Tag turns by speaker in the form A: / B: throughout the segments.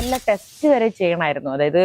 A: എല്ലാ ടെസ്റ്റ് വരെ ചെയ്യണമായിരുന്നു. അതായത്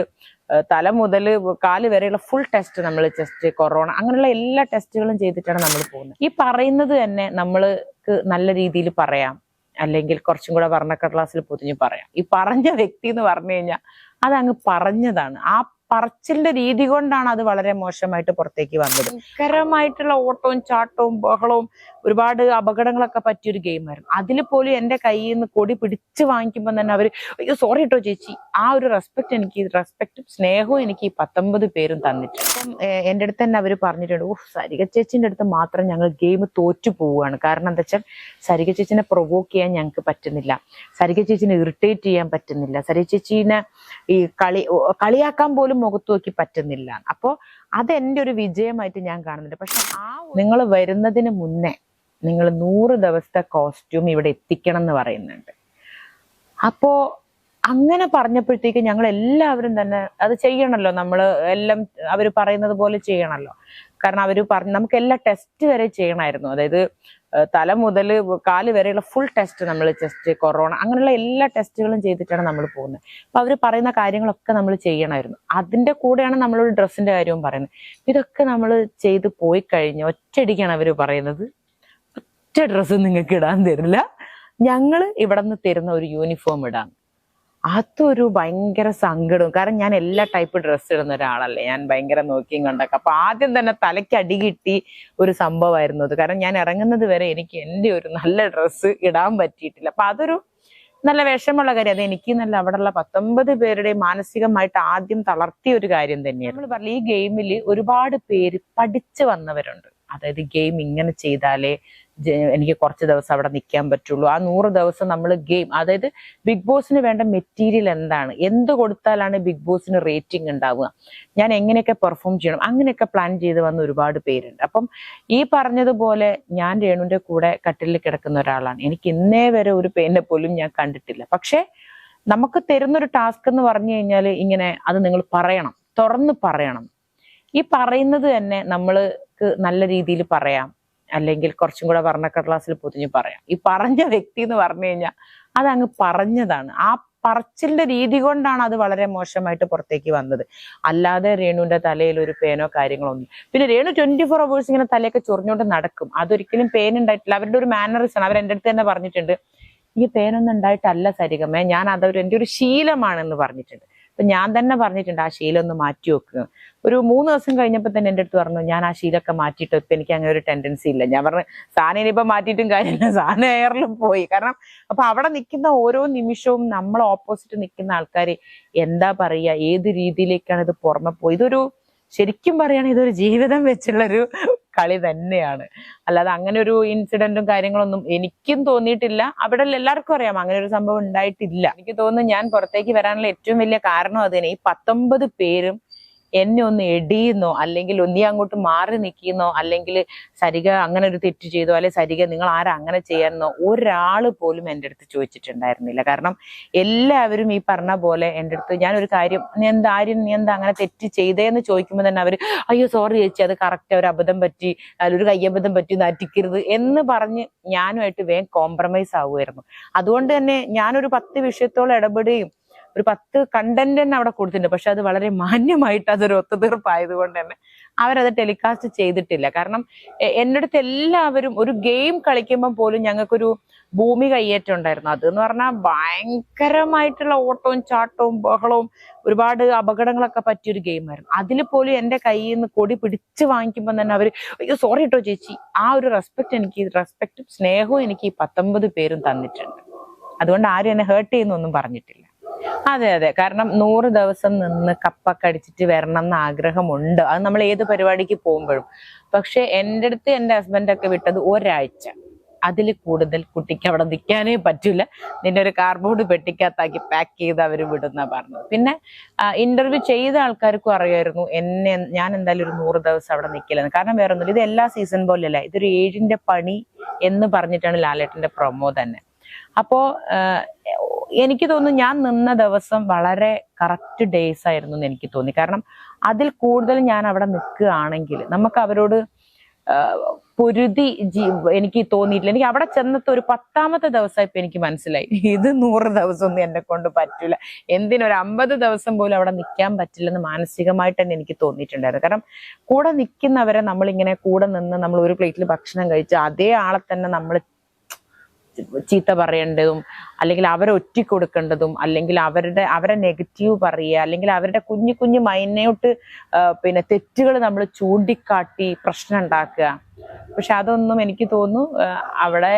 A: തല മുതൽ കാൽ വരെയുള്ള ഫുൾ ടെസ്റ്റ് നമ്മൾ ടെസ്റ്റ് കൊറോണ അങ്ങനെയുള്ള എല്ലാ ടെസ്റ്റുകളും ചെയ്തിട്ടാണ് നമ്മൾ പോകുന്നത്. ഈ പറയുന്നത് തന്നെ നമ്മൾക്ക് നല്ല രീതിയിൽ പറയാം. അല്ലെങ്കിൽ കുറച്ചും കൂടെ വർണക്കടലാസിൽ പൊതിഞ്ഞ് പറയാം. ഈ പറഞ്ഞ വ്യക്തി എന്ന് പറഞ്ഞു കഴിഞ്ഞാൽ അത് അങ്ങ് പറഞ്ഞതാണ്. ആ പറച്ചിലിന്റെ രീതി കൊണ്ടാണ് അത് വളരെ മോശമായിട്ട് പുറത്തേക്ക് വന്നത്. ഭയങ്കരമായിട്ടുള്ള ഓട്ടവും ചാട്ടവും ബഹളവും ഒരുപാട് അപകടങ്ങളൊക്കെ പറ്റിയൊരു ഗെയിമായിരുന്നു അതിൽ പോലും എന്റെ കയ്യിൽ നിന്ന് കൊടി പിടിച്ച് വാങ്ങിക്കുമ്പോൾ തന്നെ അവർ അയ്യോ സോറി കേട്ടോ ചേച്ചി. ആ ഒരു റെസ്പെക്ട് എനിക്ക് റെസ്പെക്റ്റും സ്നേഹവും എനിക്ക് ഈ പത്തൊമ്പത് പേരും തന്നിട്ടുണ്ട് അപ്പം എന്റെ അടുത്ത് തന്നെ അവർ പറഞ്ഞിട്ടുണ്ട് ഓ സരിക ചേച്ചിന്റെ അടുത്ത് മാത്രം ഞങ്ങൾ ഗെയിം തോറ്റു പോവുകയാണ്. കാരണം എന്താ വെച്ചാൽ സരിക ചേച്ചിനെ പ്രൊവോക്ക് ചെയ്യാൻ ഞങ്ങൾക്ക് പറ്റുന്നില്ല. സരിക ചേച്ചിനെ ഇറിറ്റേറ്റ് ചെയ്യാൻ പറ്റുന്നില്ല. സരിക ചേച്ചിനെ ഈ കളി കളിയാക്കാൻ പോലും മുഖത്ത് നോക്കി പറ്റുന്നില്ല. അപ്പോൾ അത് എന്റെ ഒരു വിജയമായിട്ട് ഞാൻ കാണുന്നുണ്ട്. പക്ഷെ ആ നിങ്ങൾ വരുന്നതിന് മുന്നേ നിങ്ങൾ നൂറ് ദിവസത്തെ കോസ്റ്റ്യൂം ഇവിടെ എത്തിക്കണം എന്ന് പറയുന്നുണ്ട്. അപ്പോ അങ്ങനെ പറഞ്ഞപ്പോഴത്തേക്ക് ഞങ്ങൾ എല്ലാവരും തന്നെ അത് ചെയ്യണമല്ലോ നമ്മൾ എല്ലാം അവർ പറയുന്നത് പോലെ ചെയ്യണമല്ലോ കാരണം അവർ പറഞ്ഞ് നമുക്ക് എല്ലാ ടെസ്റ്റ് വരെ ചെയ്യണമായിരുന്നു. അതായത് തല മുതൽ കാൽ വരെയുള്ള ഫുൾ ടെസ്റ്റ് നമ്മൾ ടെസ്റ്റ് കൊറോണ അങ്ങനെയുള്ള എല്ലാ ടെസ്റ്റുകളും ചെയ്തിട്ടാണ് നമ്മൾ പോകുന്നത്. അപ്പൊ അവർ പറയുന്ന കാര്യങ്ങളൊക്കെ നമ്മൾ ചെയ്യണമായിരുന്നു. അതിന്റെ കൂടെയാണ് നമ്മളൊരു ഡ്രസ്സിന്റെ കാര്യവും പറയുന്നത്. ഇതൊക്കെ നമ്മൾ ചെയ്ത് പോയി കഴിഞ്ഞ് ഒറ്റയടിക്കാണ് അവർ പറയുന്നത്. ഒറ്റ ഡ്രസ്സ് നിങ്ങൾക്ക് ഇടാൻ തരില്ല. ഞങ്ങൾ ഇവിടെ നിന്ന് തരുന്ന ഒരു യൂണിഫോം ഇടാം. അതൊരു ഭയങ്കര സങ്കടവും. കാരണം ഞാൻ എല്ലാ ടൈപ്പ് ഡ്രസ്സ് ഇടുന്ന ഒരാളല്ലേ. ഞാൻ ഭയങ്കര നോക്കിയും കണ്ടൊക്കെ. അപ്പൊ ആദ്യം തന്നെ തലയ്ക്ക് അടി കിട്ടി ഒരു സംഭവമായിരുന്നു അത്. കാരണം ഞാൻ ഇറങ്ങുന്നത് വരെ എനിക്ക് എന്റെ ഒരു നല്ല ഡ്രസ്സ് ഇടാൻ പറ്റിയിട്ടില്ല. അപ്പൊ അതൊരു നല്ല വിഷമമുള്ള കാര്യം. അത് എനിക്ക് നല്ല അവിടെയുള്ള പത്തൊമ്പത് പേരുടെ മാനസികമായിട്ട് ആദ്യം തളർത്തിയ ഒരു കാര്യം തന്നെയാണ്. നമ്മൾ പറഞ്ഞു ഈ ഗെയിമിൽ ഒരുപാട് പേര് പഠിച്ചു വന്നവരുണ്ട്. അതായത് ഗെയിം ഇങ്ങനെ ചെയ്താലേ എനിക്ക് കുറച്ച് ദിവസം അവിടെ നിൽക്കാൻ പറ്റുള്ളൂ. ആ നൂറ് ദിവസം നമ്മൾ ഗെയിം അതായത് ബിഗ് ബോസിന് വേണ്ട മെറ്റീരിയൽ എന്താണ്? എന്ത് കൊടുത്താലാണ് ബിഗ് ബോസിന് റേറ്റിംഗ് ഉണ്ടാവുക? ഞാൻ എങ്ങനെയൊക്കെ പെർഫോം ചെയ്യണം? അങ്ങനെയൊക്കെ പ്ലാൻ ചെയ്ത് വന്ന ഒരുപാട് പേരുണ്ട്. അപ്പം ഈ പറഞ്ഞതുപോലെ ഞാൻ രേണുവിന്റെ കൂടെ കട്ടിലിൽ കിടക്കുന്ന ഒരാളാണ്. എനിക്ക് ഇന്നേ വരെ ഒരു പേനെ പോലും ഞാൻ കണ്ടിട്ടില്ല. പക്ഷേ നമുക്ക് തരുന്നൊരു ടാസ്ക് എന്ന് പറഞ്ഞു കഴിഞ്ഞാൽ ഇങ്ങനെ അത് നിങ്ങൾ പറയണം. തുറന്ന് പറയണം. ഈ പറയുന്നത് തന്നെ നമ്മൾക്ക് നല്ല രീതിയിൽ പറയാം. അല്ലെങ്കിൽ കുറച്ചും കൂടെ വർണക്കടലാസിൽ പൊതിഞ്ഞ് പറയാം. ഈ പറഞ്ഞ വ്യക്തി എന്ന് പറഞ്ഞു കഴിഞ്ഞാൽ അത് അങ്ങ് പറഞ്ഞതാണ്. ആ പറച്ചിലിന്റെ രീതി കൊണ്ടാണ് അത് വളരെ മോശമായിട്ട് പുറത്തേക്ക് വന്നത്. അല്ലാതെ രേണുവിന്റെ തലയിൽ ഒരു പേനോ കാര്യങ്ങളോ ഒന്നും പിന്നെ രേണു ട്വന്റി ഫോർ അവേഴ്സ് ഇങ്ങനെ തലയൊക്കെ ചൊറിഞ്ഞുകൊണ്ട് നടക്കും. അതൊരിക്കലും പേൻ ഉണ്ടായിട്ടില്ല. അവരുടെ ഒരു മാനറിസ് ആണ്. അവർ എന്റെ അടുത്ത് തന്നെ പറഞ്ഞിട്ടുണ്ട് ഈ പേനൊന്നും ഉണ്ടായിട്ടല്ല സരികമേ ഞാൻ അതൊരു എന്റെ ഒരു ശീലമാണെന്ന് പറഞ്ഞിട്ടുണ്ട്. അപ്പൊ ഞാൻ തന്നെ പറഞ്ഞിട്ടുണ്ട് ആ ശീലം ഒന്ന് മാറ്റി വെക്കുക ഒരു മൂന്ന് ദിവസം കഴിഞ്ഞപ്പോൾ തന്നെ എന്റെ അടുത്ത് പറഞ്ഞു ഞാൻ ആ ശീലൊക്കെ മാറ്റിയിട്ട് ഇപ്പൊ എനിക്ക് അങ്ങനെ ഒരു ടെൻഡൻസി ഇല്ല. ഞാൻ പറഞ്ഞു സാധനം ഇനിയിപ്പോൾ മാറ്റിയിട്ടും കാര്യമില്ല സാധനം എയറിലും പോയി. കാരണം അപ്പൊ അവിടെ നിൽക്കുന്ന ഓരോ നിമിഷവും നമ്മൾ ഓപ്പോസിറ്റ് നിൽക്കുന്ന ആൾക്കാർ എന്താ പറയുക ഏത് രീതിയിലേക്കാണ് ഇത് പുറമെ പോയി ഇതൊരു ശരിക്കും പറയുകയാണെങ്കിൽ ഇതൊരു ജീവിതം വെച്ചുള്ളൊരു കളി തന്നെയാണ്. അല്ലാതെ അങ്ങനെ ഒരു ഇൻസിഡന്റും കാര്യങ്ങളൊന്നും എനിക്കും തോന്നിയിട്ടില്ല. അവിടെ എല്ലാവർക്കും അറിയാം അങ്ങനെ ഒരു സംഭവം ഉണ്ടായിട്ടില്ല. എനിക്ക് തോന്നുന്നു ഞാൻ പുറത്തേക്ക് വരാനുള്ള ഏറ്റവും വലിയ കാരണം അത് തന്നെ ഈ പത്തൊമ്പത് പേരും എന്നെ ഒന്ന് എടിയുന്നോ അല്ലെങ്കിൽ ഒന്നി അങ്ങോട്ട് മാറി നിൽക്കുന്നോ അല്ലെങ്കിൽ സരിക അങ്ങനെ ഒരു തെറ്റ് ചെയ്തോ അല്ലെ സരിക നിങ്ങൾ ആരാ അങ്ങനെ ചെയ്യാന്നോ ഒരാൾ പോലും എന്റെ അടുത്ത് ചോദിച്ചിട്ടുണ്ടായിരുന്നില്ല. കാരണം എല്ലാവരും ഈ പറഞ്ഞ പോലെ എന്റെ അടുത്ത് ഞാനൊരു ഒരു കാര്യം നീ എന്താ നീ എന്താ അങ്ങനെ തെറ്റ് ചെയ്തേന്ന് ചോദിക്കുമ്പോൾ തന്നെ അവർ അയ്യോ സോറി ചേച്ചി അത് കറക്റ്റ് ഒരു അബദ്ധം പറ്റി അതിലൊരു കയ്യബദ്ധം പറ്റി നറ്റിക്കരുത് എന്ന് പറഞ്ഞ് ഞാനുമായിട്ട് വേഗം കോംപ്രമൈസ് ആവുമായിരുന്നു. അതുകൊണ്ട് തന്നെ ഞാനൊരു പത്ത് വിഷയത്തോളം ഇടപെടുകയും ഒരു പത്ത് കണ്ടന്റ് തന്നെ അവിടെ കൊടുത്തിട്ടുണ്ട്. പക്ഷെ അത് വളരെ മാന്യമായിട്ട് അതൊരു ഒത്തുതീർപ്പായതുകൊണ്ട് തന്നെ അവരത് ടെലികാസ്റ്റ് ചെയ്തിട്ടില്ല. കാരണം എന്റെ അടുത്ത് എല്ലാവരും ഒരു ഗെയിം കളിക്കുമ്പോൾ പോലും ഞങ്ങൾക്കൊരു ഭൂമി കയ്യേറ്റം ഉണ്ടായിരുന്നു. അത് എന്ന് പറഞ്ഞാൽ ഭയങ്കരമായിട്ടുള്ള ഓട്ടവും ചാട്ടവും ബഹളവും ഒരുപാട് അപകടങ്ങളൊക്കെ പറ്റിയൊരു ഗെയിമായിരുന്നു അതിൽ പോലും എന്റെ കയ്യിൽ നിന്ന് കൊടി പിടിച്ച് വാങ്ങിക്കുമ്പോൾ തന്നെ അവർ അയ്യോ സോറി കേട്ടോ ചേച്ചി. ആ ഒരു റെസ്പെക്ട് എനിക്ക് റെസ്പെക്റ്റും സ്നേഹവും എനിക്ക് ഈ പത്തൊമ്പത് പേരും തന്നിട്ടുണ്ട്. അതുകൊണ്ട് ആരും എന്നെ ഹേർട്ട് ചെയ്യുന്നൊന്നും പറഞ്ഞിട്ടില്ല. അതെ അതെ. കാരണം നൂറ് ദിവസം നിന്ന് കപ്പ കടിച്ചിട്ട് വരണം എന്ന ആഗ്രഹമുണ്ട്. അത് നമ്മൾ ഏത് പരിപാടിക്ക് പോകുമ്പോഴും. പക്ഷെ എന്റെ അടുത്ത് എന്റെ ഹസ്ബൻഡൊക്കെ വിട്ടത് ഒരാഴ്ച. അതിൽ കൂടുതൽ കുട്ടിക്ക് അവിടെ നിൽക്കാനേ പറ്റില്ല. നിന്നെ ഒരു കാർബോർഡ് പെട്ടിക്കകത്താക്കി പാക്ക് ചെയ്ത് അവർ വിടുന്ന പറഞ്ഞത്. പിന്നെ ഇന്റർവ്യൂ ചെയ്ത ആൾക്കാർക്കും അറിയായിരുന്നു എന്നെ ഞാൻ എന്തായാലും ഒരു നൂറ് ദിവസം അവിടെ നിൽക്കില്ലെന്ന്. കാരണം വേറെ ഒന്നുമില്ല ഇത് എല്ലാ സീസൺ പോലെയല്ല. ഇതൊരു ഏഴിന്റെ പണി എന്ന് പറഞ്ഞിട്ടാണ് ലാലേട്ടന്റെ പ്രൊമോ തന്നെ. അപ്പോ എനിക്ക് തോന്നുന്നു ഞാൻ നിന്ന ദിവസം വളരെ കറക്റ്റ് ഡേയ്സ് ആയിരുന്നു എന്ന് എനിക്ക് തോന്നി. കാരണം അതിൽ കൂടുതൽ ഞാൻ അവിടെ നിൽക്കുകയാണെങ്കിൽ നമുക്ക് അവരോട് പൊരുതി ജീ എനിക്ക് തോന്നിയിട്ടില്ല. എനിക്ക് അവിടെ ചെന്നത്തെ ഒരു പത്താമത്തെ ദിവസം ഇപ്പൊ എനിക്ക് മനസ്സിലായി. ഇത് നൂറ് ദിവസം ഒന്നും എന്നെ കൊണ്ട് പറ്റില്ല എന്തിനൊരു അമ്പത് ദിവസം പോലും അവിടെ നിൽക്കാൻ പറ്റില്ലെന്ന് മാനസികമായിട്ട് തന്നെ എനിക്ക് തോന്നിയിട്ടുണ്ടായിരുന്നു. കാരണം കൂടെ നിൽക്കുന്നവരെ നമ്മളിങ്ങനെ കൂടെ നിന്ന് നമ്മൾ ഒരു പ്ലേറ്റിൽ ഭക്ഷണം കഴിച്ച് അതേ ആളെ തന്നെ നമ്മൾ ചീത്ത പറയേണ്ടതും അല്ലെങ്കിൽ അവരെ ഒറ്റിക്കൊടുക്കേണ്ടതും അല്ലെങ്കിൽ അവരുടെ അവരെ നെഗറ്റീവ് പറയുക അല്ലെങ്കിൽ അവരുടെ കുഞ്ഞു കുഞ്ഞു മൈനോട്ട് പിന്നെ തെറ്റുകൾ നമ്മൾ ചൂണ്ടിക്കാട്ടി പ്രശ്നം ഉണ്ടാക്കുക. പക്ഷെ അതൊന്നും എനിക്ക് തോന്നുന്നു അവിടെ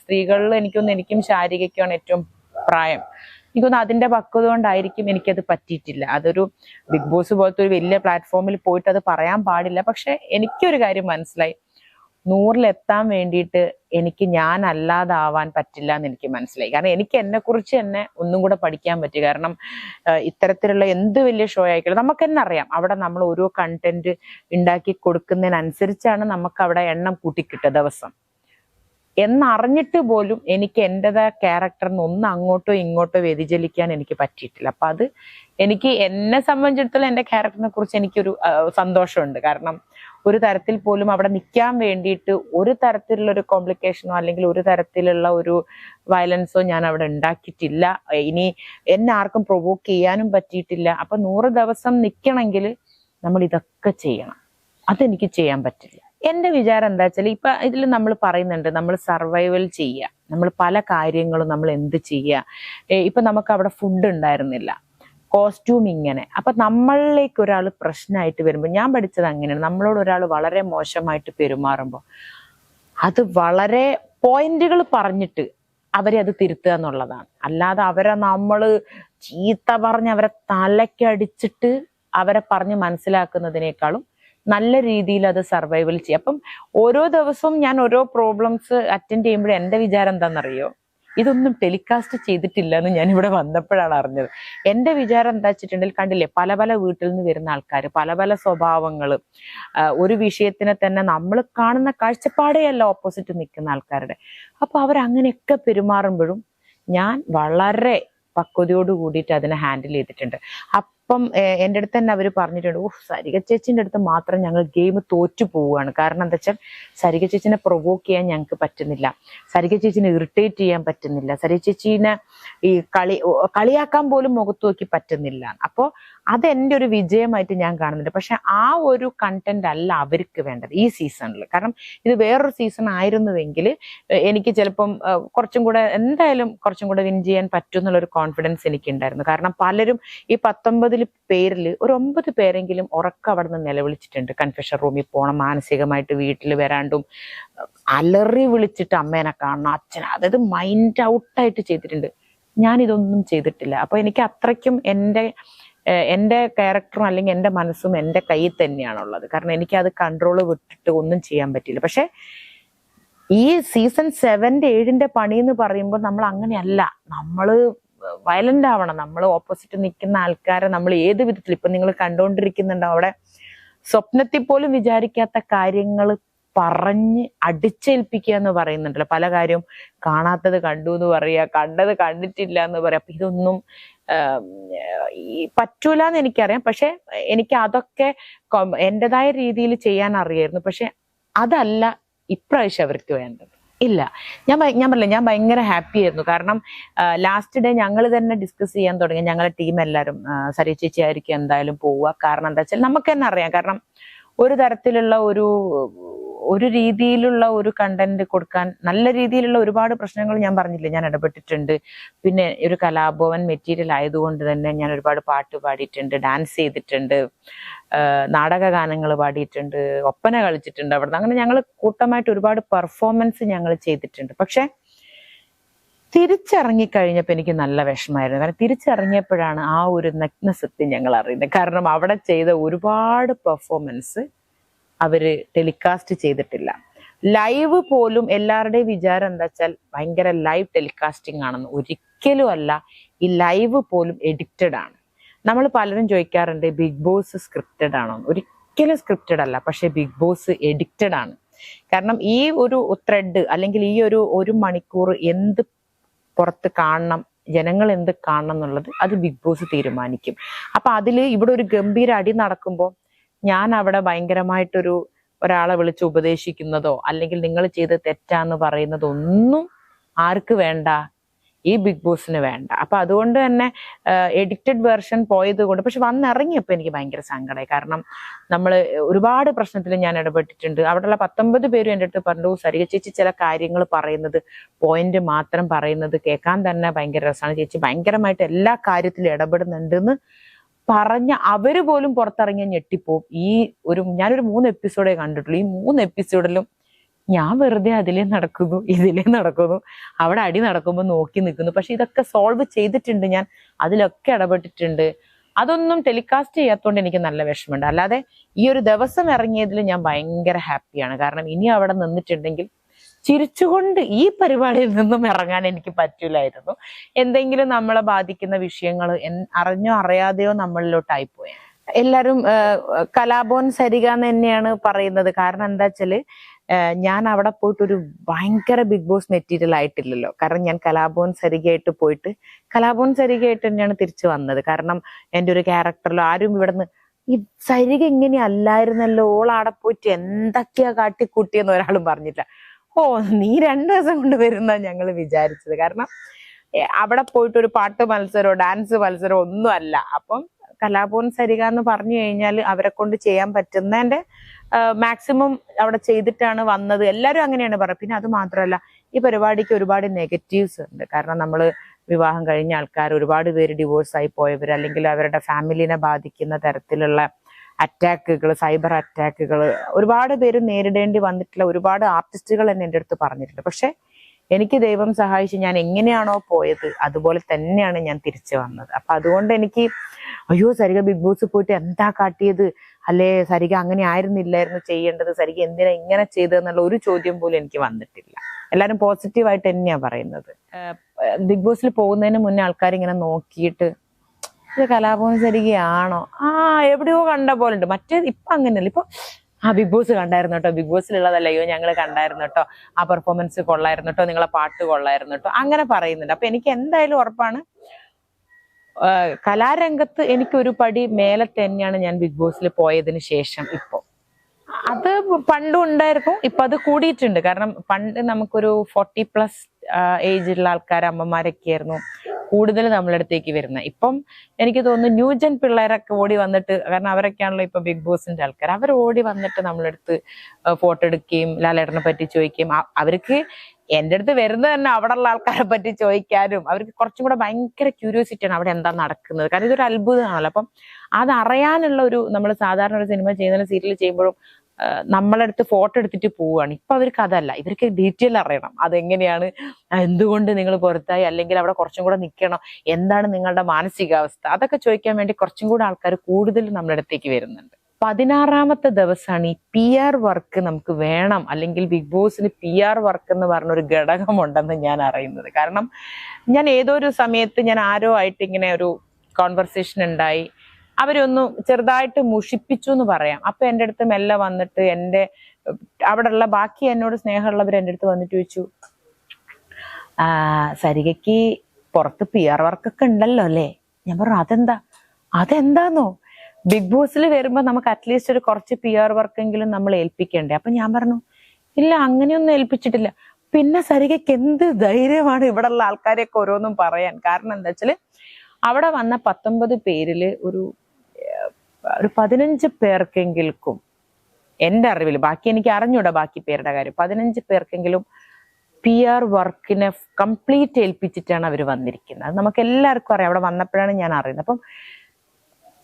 A: സ്ത്രീകളിൽ എനിക്കൊന്നും എനിക്കും ശാരീരികമാണ് ഏറ്റവും പ്രായം. എനിക്കൊന്ന് അതിന്റെ പക്വത കൊണ്ടായിരിക്കും എനിക്കത് പറ്റിയിട്ടില്ല. അതൊരു ബിഗ് ബോസ് പോലത്തെ ഒരു വലിയ പ്ലാറ്റ്ഫോമിൽ പോയിട്ട് അത് പറയാൻ പാടില്ല. പക്ഷെ എനിക്കൊരു കാര്യം മനസ്സിലായി. നൂറിലെത്താൻ വേണ്ടിയിട്ട് എനിക്ക് ഞാൻ അല്ലാതാവാൻ പറ്റില്ല എന്ന് എനിക്ക് മനസ്സിലായി. കാരണം എനിക്ക് എന്നെ കുറിച്ച് തന്നെ ഒന്നും കൂടെ പഠിക്കാൻ പറ്റി. കാരണം ഇത്തരത്തിലുള്ള എന്ത് വലിയ ഷോ ആയിക്കോട്ടെ നമുക്ക് തന്നെ അറിയാം. അവിടെ നമ്മൾ ഓരോ കണ്ടന്റ് ഉണ്ടാക്കി കൊടുക്കുന്നതിനനുസരിച്ചാണ് നമുക്ക് അവിടെ എണ്ണം കൂട്ടിക്കിട്ടുക ദിവസം. എന്നറിഞ്ഞിട്ട് പോലും എനിക്ക് എന്റെതായ ക്യാരക്ടറിന് ഒന്ന് അങ്ങോട്ടോ ഇങ്ങോട്ടോ വ്യതിചലിക്കാൻ എനിക്ക് പറ്റിയിട്ടില്ല. അപ്പൊ അത് എനിക്ക് എന്നെ സംബന്ധിച്ചിടത്തോളം എന്റെ ക്യാരക്ടറിനെ കുറിച്ച് എനിക്കൊരു സന്തോഷമുണ്ട്. കാരണം ഒരു തരത്തിൽ പോലും അവിടെ നിൽക്കാൻ വേണ്ടിയിട്ട് ഒരു തരത്തിലുള്ള ഒരു കോംപ്ലിക്കേഷനോ അല്ലെങ്കിൽ ഒരു തരത്തിലുള്ള ഒരു വയലൻസോ ഞാൻ അവിടെ ഉണ്ടാക്കിയിട്ടില്ല. ഇനി എന്നെ ആർക്കും പ്രൊവോക്ക് ചെയ്യാനും പറ്റിയിട്ടില്ല. അപ്പൊ നൂറ് ദിവസം നിൽക്കണമെങ്കിൽ നമ്മൾ ഇതൊക്കെ ചെയ്യണം. അതെനിക്ക് ചെയ്യാൻ പറ്റില്ല. എന്റെ വിചാരം എന്താ വെച്ചാൽ ഇപ്പൊ ഇതിൽ നമ്മൾ പറയുന്നുണ്ട് നമ്മൾ സർവൈവൽ ചെയ്യുക. നമ്മൾ പല കാര്യങ്ങളും നമ്മൾ എന്ത് ചെയ്യുക. ഇപ്പൊ നമുക്ക് അവിടെ ഫുഡ് ഉണ്ടായിരുന്നില്ല. കോസ്റ്റ്യൂം ഇങ്ങനെ. അപ്പൊ നമ്മളിലേക്ക് ഒരാൾ പ്രശ്നമായിട്ട് വരുമ്പോൾ ഞാൻ പഠിച്ചത് അങ്ങനെയാണ്. നമ്മളോട് ഒരാൾ വളരെ മോശമായിട്ട് പെരുമാറുമ്പോൾ അത് വളരെ പോയിന്റുകൾ പറഞ്ഞിട്ട് അവരെ അത് തിരുത്തുക എന്നുള്ളതാണ്. അല്ലാതെ അവരെ നമ്മൾ ചീത്ത പറഞ്ഞ് അവരെ തലക്കടിച്ചിട്ട് അവരെ പറഞ്ഞ് മനസ്സിലാക്കുന്നതിനേക്കാളും നല്ല രീതിയിൽ അത് സർവൈവൽ ചെയ്യും. അപ്പം ഓരോ ദിവസവും ഞാൻ ഓരോ പ്രോബ്ലംസ് അറ്റൻഡ് ചെയ്യുമ്പോഴും എന്റെ വിചാരം എന്താണെന്നറിയോ? ഇതൊന്നും ടെലികാസ്റ്റ് ചെയ്തിട്ടില്ല എന്ന് ഞാൻ ഇവിടെ വന്നപ്പോഴാണ് അറിഞ്ഞത്. എന്റെ വിചാരം എന്താ വെച്ചിട്ടുണ്ടെങ്കിൽ കണ്ടില്ലേ പല പല വീട്ടിൽ നിന്ന് വരുന്ന ആൾക്കാർ പല പല സ്വഭാവങ്ങൾ ഒരു വിഷയത്തിനെ തന്നെ നമ്മൾ കാണുന്ന കാഴ്ചപ്പാടേ അല്ല ഓപ്പോസിറ്റ് നിൽക്കുന്ന ആൾക്കാരുടെ. അപ്പൊ അവരങ്ങനെയൊക്കെ പെരുമാറുമ്പോഴും ഞാൻ വളരെ പക്വതയോട് കൂടിയിട്ട് അതിനെ ഹാൻഡിൽ ചെയ്തിട്ടുണ്ട്. അപ്പം എന്റെ അടുത്ത് തന്നെ അവർ പറഞ്ഞിട്ടുണ്ട് ഓ സരിക ചേച്ചിന്റെ അടുത്ത് മാത്രം ഞങ്ങൾ ഗെയിം തോറ്റു പോവുകയാണ്. കാരണം എന്താ വെച്ചാൽ സരിക ചേച്ചിനെ പ്രൊവോക്ക് ചെയ്യാൻ ഞങ്ങൾക്ക് പറ്റുന്നില്ല. സരിക ചേച്ചിനെ ഇറിറ്റേറ്റ് ചെയ്യാൻ പറ്റുന്നില്ല. സരിക ചേച്ചിനെ ഈ കളി കളിയാക്കാൻ പോലും മുഖത്ത് നോക്കി പറ്റുന്നില്ല. അപ്പോൾ അത് എന്റെ ഒരു വിജയമായിട്ട് ഞാൻ കാണുന്നുണ്ട്. പക്ഷെ ആ ഒരു കണ്ടന്റ് അല്ല അവർക്ക് വേണ്ടത് ഈ സീസണിൽ കാരണം ഇത് വേറൊരു സീസൺ ആയിരുന്നുവെങ്കിൽ എനിക്ക് ചിലപ്പം കുറച്ചും കൂടെ എന്തായാലും കുറച്ചും കൂടെ വിൻ ചെയ്യാൻ പറ്റും എന്നുള്ളൊരു കോൺഫിഡൻസ് എനിക്കുണ്ടായിരുന്നു. കാരണം പലരും ഈ പത്തൊമ്പതിൽ പേരിൽ ഒരു ഒമ്പത് പേരെങ്കിലും ഉറക്കം അവിടെ നിന്ന് നിലവിളിച്ചിട്ടുണ്ട്. കൺഫെഷൻ റൂമിൽ പോകണം മാനസികമായിട്ട് വീട്ടിൽ വരാണ്ടും അലറി വിളിച്ചിട്ട് അമ്മേനെ കാണണം അച്ഛനെ അതായത് മൈൻഡ് ഔട്ടായിട്ട് ചെയ്തിട്ടുണ്ട്. ഞാൻ ഇതൊന്നും ചെയ്തിട്ടില്ല. അപ്പൊ എനിക്ക് അത്രയ്ക്കും എന്റെ എന്റെ ക്യാരക്ടറും അല്ലെങ്കിൽ എന്റെ മനസ്സും എന്റെ കയ്യിൽ തന്നെയാണുള്ളത്. കാരണം എനിക്ക് അത് കൺട്രോൾ വിട്ടിട്ട് ഒന്നും ചെയ്യാൻ പറ്റില്ല പക്ഷെ ഈ സീസൺ സെവന്റെ ഏഴിന്റെ പണി എന്ന് പറയുമ്പോൾ നമ്മൾ അങ്ങനെയല്ല. നമ്മൾ വയലന്റ് ആവണം. നമ്മൾ ഓപ്പോസിറ്റ് നിൽക്കുന്ന ആൾക്കാരെ നമ്മൾ ഏത് വിധത്തിൽ ഇപ്പം നിങ്ങൾ കണ്ടുകൊണ്ടിരിക്കുന്നുണ്ടോ അവിടെ സ്വപ്നത്തിൽ പോലും വിചാരിക്കാത്ത കാര്യങ്ങൾ പറഞ്ഞ് അടിച്ചേൽപ്പിക്കുക എന്ന് പറയുന്നുണ്ടല്ലോ. പല കാര്യവും കാണാത്തത് കണ്ടു എന്ന് പറയുക കണ്ടത് കണ്ടിട്ടില്ല എന്ന് പറയാം അപ്പൊ ഇതൊന്നും ഈ പറ്റൂല എന്ന് എനിക്കറിയാം. പക്ഷെ എനിക്ക് അതൊക്കെ എന്റെതായ രീതിയിൽ ചെയ്യാൻ അറിയായിരുന്നു. പക്ഷെ അതല്ല ഇപ്രാവശ്യം അവർക്ക് വേണ്ടത്. ഇല്ല. ഞാൻ ഞാൻ പറഞ്ഞില്ല ഞാൻ ഭയങ്കര ഹാപ്പി ആയിരുന്നു. കാരണം ലാസ്റ്റ് ഡേ ഞങ്ങൾ തന്നെ ഡിസ്കസ് ചെയ്യാൻ തുടങ്ങി. ഞങ്ങളുടെ ടീം എല്ലാവരും സരി ചേച്ചി ആയിരിക്കും എന്തായാലും പോവുക. കാരണം എന്താ വെച്ചാൽ നമുക്ക് തന്നെ അറിയാം. കാരണം ഒരു തരത്തിലുള്ള ഒരു ഒരു രീതിയിലുള്ള ഒരു കണ്ടന്റ് കൊടുക്കാൻ നല്ല രീതിയിലുള്ള ഒരുപാട് പ്രശ്നങ്ങൾ ഞാൻ പറഞ്ഞില്ലേ ഞാൻ ഇടപെട്ടിട്ടുണ്ട്. പിന്നെ ഒരു കലാഭവൻ മെറ്റീരിയൽ ആയതുകൊണ്ട് തന്നെ ഞാൻ ഒരുപാട് പാട്ട് പാടിയിട്ടുണ്ട് ഡാൻസ് ചെയ്തിട്ടുണ്ട് നാടക ഗാനങ്ങൾ പാടിയിട്ടുണ്ട് ഒപ്പന കളിച്ചിട്ടുണ്ട് അവിടുന്ന്. അങ്ങനെ ഞങ്ങൾ കൂട്ടമായിട്ട് ഒരുപാട് പെർഫോമൻസ് ഞങ്ങൾ ചെയ്തിട്ടുണ്ട്. പക്ഷെ തിരിച്ചിറങ്ങിക്കഴിഞ്ഞപ്പോൾ എനിക്ക് നല്ല വിഷമായിരുന്നു കാരണം തിരിച്ചിറങ്ങിയപ്പോഴാണ് ആ ഒരു നഗ്നസത്യം ഞങ്ങൾ അറിയുന്നത്. കാരണം അവിടെ ചെയ്ത ഒരുപാട് പെർഫോമൻസ് അവർ ടെലികാസ്റ്റ് ചെയ്തിട്ടില്ല. ലൈവ് പോലും എല്ലാവരുടെയും വിചാരം എന്താ വെച്ചാൽ ഭയങ്കര ലൈവ് ടെലികാസ്റ്റിംഗ് ആണെന്ന് ഒരിക്കലും അല്ല ഈ ലൈവ് പോലും എഡിക്റ്റഡ് ആണ്. നമ്മൾ പലരും ചോദിക്കാറുണ്ട് ബിഗ് ബോസ് സ്ക്രിപ്റ്റഡ് ആണോ. ഒരിക്കലും സ്ക്രിപ്റ്റഡ് അല്ല പക്ഷെ ബിഗ് ബോസ് എഡിക്റ്റഡ് ആണ്. കാരണം ഈ ഒരു ത്രെഡ് അല്ലെങ്കിൽ ഈ ഒരു ഒരു മണിക്കൂർ എന്ത് പുറത്ത് കാണണം ജനങ്ങൾ എന്ത് കാണണം എന്നുള്ളത് അത് ബിഗ് ബോസ് തീരുമാനിക്കും. അപ്പൊ അതിൽ ഇവിടെ ഒരു ഗംഭീര അടി നടക്കുമ്പോൾ ഞാൻ അവിടെ ഭയങ്കരമായിട്ടൊരു ഒരാളെ വിളിച്ച് ഉപദേശിക്കുന്നതോ അല്ലെങ്കിൽ നിങ്ങൾ ചെയ്ത് തെറ്റാന്ന് പറയുന്നതോ ഒന്നും ആർക്ക് വേണ്ട? ഈ ബിഗ് ബോസിന് വേണ്ട. അപ്പൊ അതുകൊണ്ട് തന്നെ എഡിക്റ്റഡ് വേർഷൻ പോയത് കൊണ്ട് പക്ഷെ വന്നിറങ്ങിയപ്പോൾ എനിക്ക് ഭയങ്കര സങ്കടമായി കാരണം നമ്മൾ ഒരുപാട് പ്രശ്നത്തിൽ ഞാൻ ഇടപെട്ടിട്ടുണ്ട്. അവിടെയുള്ള പത്തൊമ്പത് പേരും എന്റെ അടുത്ത് പറഞ്ഞു സരിക ചേച്ചി ചില കാര്യങ്ങൾ പറയുന്നത് പോയിന്റ് മാത്രം പറയുന്നത് കേൾക്കാൻ തന്നെ ഭയങ്കര രസമാണ് ചേച്ചി ഭയങ്കരമായിട്ട് എല്ലാ കാര്യത്തിലും ഇടപെടുന്നുണ്ടെന്ന് പറഞ്ഞ അവർ പോലും പുറത്തിറങ്ങിയ ഞെട്ടിപ്പോവും. ഈ ഒരു ഞാനൊരു മൂന്ന് എപ്പിസോഡേ കണ്ടിട്ടുള്ളൂ. ഈ മൂന്ന് എപ്പിസോഡിലും ഞാൻ വെറുതെ അതിലേ നടക്കുന്നു ഇതിലേ നടക്കുന്നു അവിടെ അടി നടക്കുമ്പോൾ നോക്കി നിൽക്കുന്നു പക്ഷെ ഇതൊക്കെ സോൾവ് ചെയ്തിട്ടുണ്ട് ഞാൻ. അതിലൊക്കെ ഇടപെട്ടിട്ടുണ്ട്. അതൊന്നും ടെലികാസ്റ്റ് ചെയ്യാത്തതുകൊണ്ട് എനിക്ക് നല്ല വിഷമമുണ്ട്. അല്ലാതെ ഈ ഒരു ദിവസം ഇറങ്ങിയതിൽ ഞാൻ ഭയങ്കര ഹാപ്പിയാണ് കാരണം ഇനി അവിടെ നിന്നിട്ടുണ്ടെങ്കിൽ ചിരിച്ചുകൊണ്ട് ഈ പരിപാടിയിൽ നിന്നും ഇറങ്ങാൻ എനിക്ക് പറ്റൂലായിരുന്നു. എന്തെങ്കിലും നമ്മളെ ബാധിക്കുന്ന വിഷയങ്ങൾ അറിഞ്ഞോ അറിയാതെയോ നമ്മളിലോട്ടായി പോയ. എല്ലാരും ആ, കലാഭവൻ സരിക എന്ന് തന്നെയാണ് പറയുന്നത്. കാരണം എന്താ വെച്ചാൽ ഞാൻ അവിടെ പോയിട്ട് ഒരു ഭയങ്കര ബിഗ് ബോസ് മെറ്റീരിയൽ ആയിട്ടില്ലല്ലോ. കാരണം ഞാൻ കലാഭവൻ സരികയായിട്ട് പോയിട്ട് കലാഭവൻ സരികയായിട്ട് തന്നെയാണ് തിരിച്ചു വന്നത്. കാരണം എന്റെ ഒരു ക്യാരക്ടറിലോ ആരും ഇവിടുന്ന് ഈ സരിക ഇങ്ങനെ അല്ലായിരുന്നല്ലോ ഓൾ അവിടെ പോയിട്ട് എന്തൊക്കെയാ കാട്ടിക്കൂട്ടിയെന്ന് ഒരാളും പറഞ്ഞില്ല. ഓ നീ രണ്ടു ദിവസം കൊണ്ട് വരുന്ന ഞങ്ങൾ വിചാരിച്ചത്. കാരണം അവിടെ പോയിട്ട് ഒരു പാട്ട് മത്സരമോ ഡാൻസ് മത്സരമോ ഒന്നും അല്ല അപ്പം കലാപൂർ സരിക എന്ന് പറഞ്ഞു കഴിഞ്ഞാൽ അവരെ കൊണ്ട് ചെയ്യാൻ പറ്റുന്നതിന്റെ മാക്സിമം അവിടെ ചെയ്തിട്ടാണ് വന്നത്. എല്ലാവരും അങ്ങനെയാണ് പറയുക. പിന്നെ അത് മാത്രമല്ല ഈ പരിപാടിക്ക് ഒരുപാട് നെഗറ്റീവ്സ് ഉണ്ട്. കാരണം നമ്മൾ വിവാഹം കഴിഞ്ഞ ആൾക്കാർ ഒരുപാട് പേര് ഡിവോഴ്സ് ആയി പോയവർ അല്ലെങ്കിൽ അവരുടെ ഫാമിലിനെ ബാധിക്കുന്ന തരത്തിലുള്ള അറ്റാക്കുകൾ സൈബർ അറ്റാക്കുകൾ ഒരുപാട് പേര് നേരിടേണ്ടി വന്നിട്ടുള്ള ഒരുപാട് ആർട്ടിസ്റ്റുകൾ തന്നെ എന്റെ അടുത്ത് പറഞ്ഞിട്ടുണ്ട്. പക്ഷെ എനിക്ക് ദൈവം സഹായിച്ച് ഞാൻ എങ്ങനെയാണോ പോയത് അതുപോലെ തന്നെയാണ് ഞാൻ തിരിച്ചു വന്നത്. അപ്പൊ അതുകൊണ്ട് എനിക്ക് അയ്യോ സരിക ബിഗ് ബോസ് പോയിട്ട് എന്താ കാട്ടിയത്? അല്ലേ സരിക അങ്ങനെ ആയിരുന്നില്ലായിരുന്നു ചെയ്യേണ്ടത്? സരിക എന്തിനാ ഇങ്ങനെ ചെയ്തതെന്നുള്ള ഒരു ചോദ്യം പോലും എനിക്ക് വന്നിട്ടില്ല. എല്ലാരും പോസിറ്റീവായിട്ട് തന്നെയാ പറയുന്നത്. ബിഗ് ബോസിൽ പോകുന്നതിന് മുന്നേ ആൾക്കാർ ഇങ്ങനെ നോക്കിയിട്ട് ഇത് കലാഭവൻ സരികയാണോ? ആ എവിടെയോ കണ്ട പോലെ ഉണ്ട്. മറ്റേ ഇപ്പൊ അങ്ങനെയല്ല. ഇപ്പൊ ആ ബിഗ് ബോസ് കണ്ടായിരുന്നു കേട്ടോ. ബിഗ് ബോസിലുള്ളതല്ല അയ്യോ ഞങ്ങൾ കണ്ടായിരുന്നു കേട്ടോ. ആ പെർഫോമൻസ് കൊള്ളായിരുന്നു കേട്ടോ. നിങ്ങളെ പാട്ട് കൊള്ളായിരുന്നു കേട്ടോ. അങ്ങനെ പറയുന്നുണ്ട്. അപ്പൊ എനിക്ക് എന്തായാലും ഉറപ്പാണ് കലാരംഗത്ത് എനിക്കൊരു പടി മേലെ തന്നെയാണ് ഞാൻ ബിഗ് ബോസിൽ പോയതിന് ശേഷം ഇപ്പോ. അത് പണ്ടും ഉണ്ടായിരുന്നു. ഇപ്പൊ അത് കൂടിയിട്ടുണ്ട്. കാരണം പണ്ട് നമുക്കൊരു ഫോർട്ടി പ്ലസ് ഏജിലുള്ള ആൾക്കാർ അമ്മമാരൊക്കെ ആയിരുന്നു. കൂടുതൽ നമ്മളടുത്തേക്ക് വരുന്നത്. ഇപ്പം എനിക്ക് തോന്നുന്നു ന്യൂജൻ പിള്ളേരൊക്കെ ഓടി വന്നിട്ട് കാരണം അവരൊക്കെയാണല്ലോ ഇപ്പൊ ബിഗ് ബോസിന്റെ ആൾക്കാർ അവർ ഓടി വന്നിട്ട് നമ്മളടുത്ത് ഫോട്ടോ എടുക്കുകയും ലാലേട്ടനെ പറ്റി ചോദിക്കുകയും അവർക്ക് എന്റെ അടുത്ത് വരുന്നത് തന്നെ അവിടെ ഉള്ള ആൾക്കാരെ പറ്റി ചോദിക്കാനും അവർക്ക് കുറച്ചും കൂടെ ഭയങ്കര ക്യൂരിയോസിറ്റി ആണ് അവിടെ എന്താ നടക്കുന്നത്. കാരണം ഇതൊരു അത്ഭുതമാണല്ലോ. അപ്പം അത് അറിയാനുള്ള ഒരു നമ്മൾ സാധാരണ ഒരു സിനിമ ചെയ്യുന്ന സീരിയൽ ചെയ്യുമ്പോഴും ആ, നമ്മളെ അടുത്ത് ഫോട്ടോ എടുത്തിട്ട് പോവുകയാണ്. ഇപ്പൊ അവർക്ക് അതല്ല ഇവർക്ക് ഡീറ്റെയിൽ അറിയണം. അതെങ്ങനെയാണ്? എന്തുകൊണ്ട് നിങ്ങൾ പുറത്തായി അല്ലെങ്കിൽ അവിടെ കുറച്ചും കൂടെ നിൽക്കണം? എന്താണ് നിങ്ങളുടെ മാനസികാവസ്ഥ? അതൊക്കെ ചോദിക്കാൻ വേണ്ടി കുറച്ചും കൂടെ ആൾക്കാർ കൂടുതൽ നമ്മുടെ അടുത്തേക്ക് വരുന്നുണ്ട്. പതിനാറാമത്തെ ദിവസമാണ് ഈ പി ആർ വർക്ക് നമുക്ക് വേണം. അല്ലെങ്കിൽ ബിഗ് ബോസിന് പി ആർ വർക്ക് എന്ന് പറഞ്ഞ ഒരു ഘടകമുണ്ടെന്ന് ഞാൻ അറിയുന്നത്. കാരണം ഞാൻ ഏതോ ഒരു സമയത്ത് ഞാൻ ആരോ ആയിട്ട് ഇങ്ങനെ ഒരു കോൺവെർസേഷൻ ഉണ്ടായി. അവരൊന്ന് ചെറുതായിട്ട് മുഷിപ്പിച്ചു എന്ന് പറയാം. അപ്പൊ എന്റെ അടുത്ത് മെല്ലെ വന്നിട്ട് എന്റെ അവിടെയുള്ള ബാക്കി എന്നോട് സ്നേഹമുള്ളവർ എന്റെ അടുത്ത് വന്നിട്ട് ചോദിച്ചു ആ സരികയ്ക്ക് പുറത്ത് പി ആർ വർക്കൊക്കെ ഉണ്ടല്ലോ അല്ലേ? ഞാൻ പറഞ്ഞു അതെന്താ? അതെന്താന്നോ? ബിഗ് ബോസിൽ വരുമ്പോ നമുക്ക് അറ്റ്ലീസ്റ്റ് ഒരു കുറച്ച് പി ആർ വർക്കെങ്കിലും നമ്മൾ ഏൽപ്പിക്കണ്ടേ? അപ്പൊ ഞാൻ പറഞ്ഞു ഇല്ല അങ്ങനെയൊന്നും ഏൽപ്പിച്ചിട്ടില്ല. പിന്നെ സരികയ്ക്ക് എന്ത് ധൈര്യമാണ് ഇവിടെയുള്ള ആൾക്കാരെയൊക്കെ ഓരോന്നും പറയാൻ? കാരണം എന്താ വെച്ചാൽ അവിടെ വന്ന പത്തൊമ്പത് പേരിൽ ഒരു ഒരു പതിനഞ്ച് പേർക്കെങ്കിലും എന്റെ അറിവിൽ ബാക്കി എനിക്ക് അറിഞ്ഞൂടാ ബാക്കി പേരുടെ കാര്യം. പതിനഞ്ച് പേർക്കെങ്കിലും പി ആർ വർക്കിനെ കംപ്ലീറ്റ് ഏൽപ്പിച്ചിട്ടാണ് അവർ വന്നിരിക്കുന്നത്. നമുക്ക് എല്ലാവർക്കും അറിയാം. അവിടെ വന്നപ്പോഴാണ് ഞാൻ അറിയുന്നത്. അപ്പം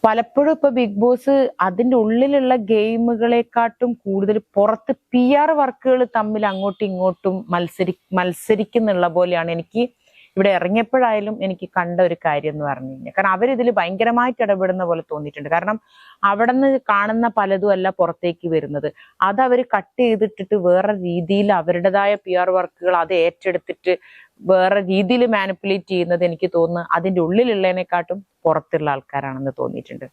A: പലപ്പോഴും ഇപ്പൊ ബിഗ് ബോസ് അതിന്റെ ഉള്ളിലുള്ള ഗെയിമുകളെക്കാട്ടും കൂടുതൽ പുറത്ത് പി ആർ വർക്കുകൾ തമ്മിൽ അങ്ങോട്ടും ഇങ്ങോട്ടും മത്സരി മത്സരിക്കുന്നുള്ള പോലെയാണ് എനിക്ക് ഇവിടെ ഇറങ്ങിയപ്പോഴായാലും എനിക്ക് കണ്ട ഒരു കാര്യം എന്ന് പറഞ്ഞു കഴിഞ്ഞാൽ കാരണം അവരിതിൽ ഭയങ്കരമായിട്ട് ഇടപെടുന്ന പോലെ തോന്നിയിട്ടുണ്ട്. കാരണം അവിടെ നിന്ന് കാണുന്ന പലതും അല്ല പുറത്തേക്ക് വരുന്നത്. അത് അവർ കട്ട് ചെയ്തിട്ടിട്ട് വേറെ രീതിയിൽ അവരുടേതായ പി ആർ വർക്കുകൾ അത് ഏറ്റെടുത്തിട്ട് വേറെ രീതിയിൽ മാനിപ്പുലേറ്റ് ചെയ്യുന്നത് എനിക്ക് തോന്നുന്നു. അതിന്റെ ഉള്ളിലുള്ളതിനെക്കാട്ടും പുറത്തുള്ള ആൾക്കാരാണെന്ന് തോന്നിയിട്ടുണ്ട്.